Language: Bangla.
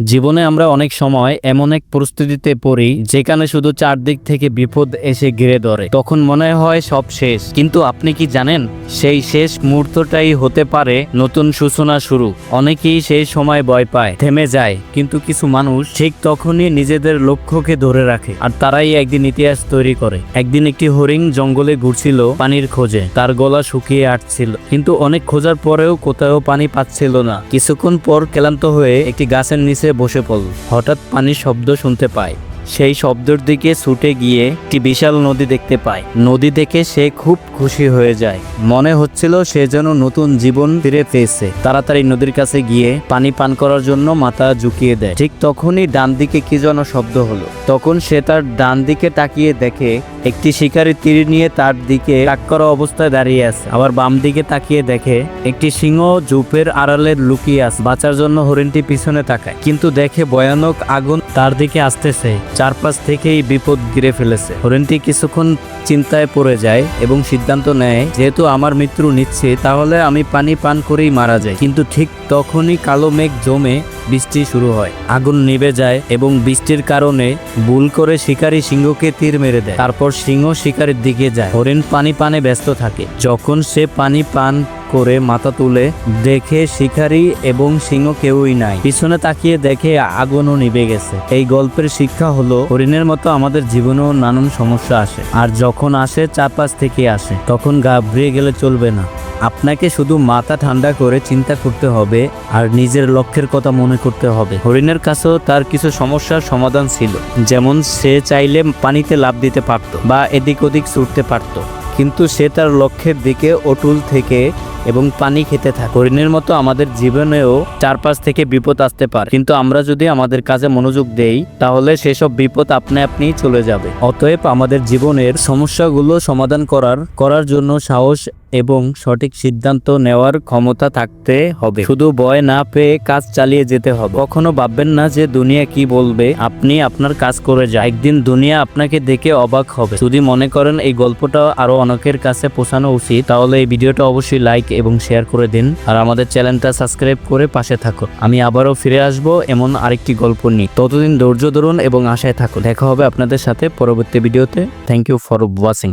জীবনে আমরা অনেক সময় এমন এক পরিস্থিতিতে পড়ি, যেখানে শুধু চারদিক থেকে বিপদ এসে ঘিরে ধরে। তখন মনে হয় সব শেষ। কিন্তু আপনি কি জানেন, সেই শেষ মুহূর্তটাই হতে পারে নতুন সূচনা শুরু। অনেকেই সেই সময় ভয় পায়, থেমে যায়। কিন্তু কিছু মানুষ ঠিক তখনই নিজেদের লক্ষ্যকে ধরে রাখে, আর তারাই একদিন ইতিহাস তৈরি করে। একদিন একটি হরিণ জঙ্গলে ঘুরছিল পানির খোঁজে, তার গলা শুকিয়ে আসছিল। কিন্তু অনেক খোঁজার পরেও কোথাও পানি পাচ্ছিল না। কিছুক্ষণ পর ক্লান্ত হয়ে একটি গাছের নিচে বসে পড়ল। হঠাৎ পানির শব্দ শুনতে পায়। সেই শব্দের দিকে ছুটে গিয়ে একটি বিশাল নদী দেখতে পায়। নদী দেখে সে খুব খুশি হয়ে যায়। মনে হচ্ছিল সে যেন নতুন জীবন ফিরে পেয়েছে। তাড়াতাড়ি নদীর কাছে গিয়ে পানি পান করার জন্য মাথা ঝুঁকিয়ে দেয়। ঠিক তখনই ডান দিকে কি যেন শব্দ হলো। তখন সে তার ডান দিকে তাকিয়ে দেখে একটি শিকারী তীর নিয়ে তার দিকে তাক করা অবস্থায় দাঁড়িয়ে আছে। আবার বাম দিকে তাকিয়ে দেখে একটি সিংহ ঝোপের আড়ালে লুকিয়ে আছে। বাঁচার জন্য হরিণটি পিছনে তাকায়। কিন্তু দেখে ভয়ানক আগুন তার দিকে আসতেছে। চারপাশ থেকেই বিপদ ঘিরে ফেলেছে। হরিণটি কিছুক্ষণ চিন্তায় পড়ে যায় এবং সিদ্ধান্ত নেয়, যেহেতু আমার মৃত্যু নিচ্ছে তাহলে আমি পানি পান করেই মারা যাই। কিন্তু ঠিক তখনই কালো মেঘ জমে বৃষ্টি শুরু হয়। আগুন নিভে যায় এবং বৃষ্টির কারণে ভুল করে শিকারী সিংহকে তীর মেরে দেয়। তারপর সিংহ শিকারের দিকে যায়। হরিণ পানি পানে ব্যস্ত থাকে। যখন সে পানি পান করে মাথা তুলে দেখে শিকারি এবং সিংহ কেউই নাই। পিছনে তাকিয়ে দেখে আগুনও নিভে গেছে। এই গল্পের শিক্ষা হলো, হরিণের মতো আমাদের জীবনেও নানান সমস্যা আসে। আর যখন আসে, চারপাশ থেকে আসে। তখন ঘাবড়িয়ে গেলে চলবে না। আপনাকে শুধু মাথা ঠান্ডা করে চিন্তা করতে হবে আর নিজের লক্ষ্যের কথা মনে করতে হবে। হরিণের কাছেও তার কিছু সমস্যার সমাধান ছিল। যেমন সে চাইলে পানিতে লাভ দিতে পারত বা এদিক ওদিক ছুটতে পারত। কিন্তু সে তার লক্ষ্যের দিকে অটুল থেকে এবং পানি খেতে থাকে। হরিণের মতো আমাদের জীবনেও চারপাশ থেকে বিপদ আসতে পারে। কিন্তু আমরা যদি আমাদের কাজে মনোযোগ দেই, তাহলে সেসব বিপদ আপনি আপনি চলে যাবে। অতএব আমাদের জীবনের সমস্যাগুলো সমাধান করার করার জন্য সাহস এবং সঠিক সিদ্ধান্ত নেওয়ার ক্ষমতা থাকতে হবে। শুধু ভয় না পেয়ে কাজ চালিয়ে যেতে হবে। কখনো ভাববেন না যে দুনিয়া কি বলবে, আপনি আপনার কাজ করে যান। একদিন দুনিয়া আপনাকে দেখে অবাক হবে। যদি মনে করেন এই গল্পটা আরও অনেকের কাছে পৌঁছানো উচিত, তাহলে এই ভিডিওটা অবশ্যই লাইক এবং শেয়ার করে দিন। আর আমাদের চ্যানেলটা সাবস্ক্রাইব করে পাশে থাকুন আমি আবারও ফিরে আসব এমন আরেকটি গল্প নিয়ে। ততদিন ধৈর্য ধরুন এবং আশায় থাকুন। দেখা হবে আপনাদের সাথে পরবর্তী ভিডিওতে। Thank you for watching